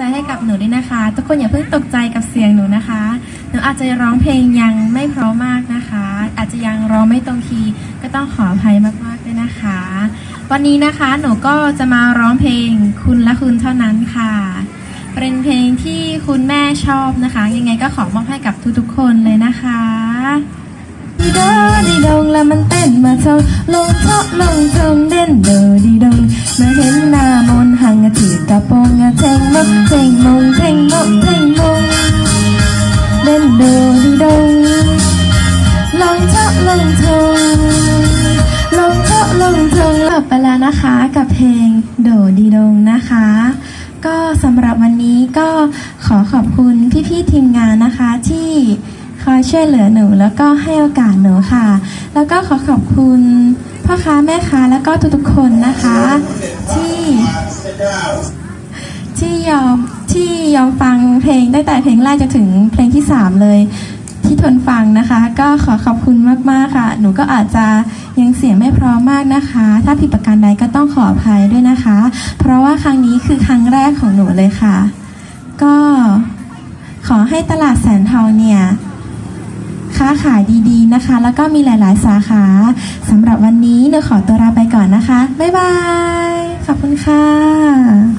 ใจให้กับหนูด้วยนะคะ ทุกคนอย่าเพิ่งตกใจกับเสียงหนูนะคะ หนูอาจจะร้องเพลงยังไม่เพราะมากนะคะ อาจจะยังร้องไม่ตรงคีย์ก็ต้องขออภัยมากๆด้วยนะคะ วันนี้นะคะหนูก็จะมาร้องเพลงคุณและคุณเท่านั้นค่ะ เป็นเพลงที่คุณแม่ชอบนะคะ ยังไงก็ขอมอบให้กับทุกๆคนเลยนะคะดีดาดีดงแล้วมันเต้นมาเท่าลงเทาะลงทงเด่นเดอดีดงมาเห็น ด่นเดอดีดงลงเทาะลงทงลงเทาะลงทงจบไปแล้วนะคะกับเพลงโดดีดงนะคะ ก็สำหรับวันนี้ก็ขอขอบคุณพี่ๆทีมงานนะคะที่คอยช่วยเหลือหนูแล้วก็ให้โอกาสหนูค่ะ แล้วก็ขอขอบคุณพ่อค้าแม่ค้าแล้วก็ทุกๆคนนะคะ ที่ที่ยอมที่ยอมฟังเพลงตั้งแต่เพลงแรกจนถึงเพลง ที่สามเลย ที่ทนฟังนะคะ ก็ขอขอบคุณมาก ๆ ค่ะ หนูก็อาจจะยังเสียงไม่พร้อมมากนะคะ ถ้าผิดประการใดก็ต้องขออภัยด้วยนะคะ เพราะว่าครั้งนี้คือครั้งแรกของหนูเลยค่ะ ก็ขอให้ตลาดแสนทองเนี่ยค้าขายดีๆนะคะ แล้วก็มีหลายๆ สาขาสำหรับวันนี้หนูขอตัวลาไปก่อนนะคะ บ๊ายบาย ขอบคุณค่ะ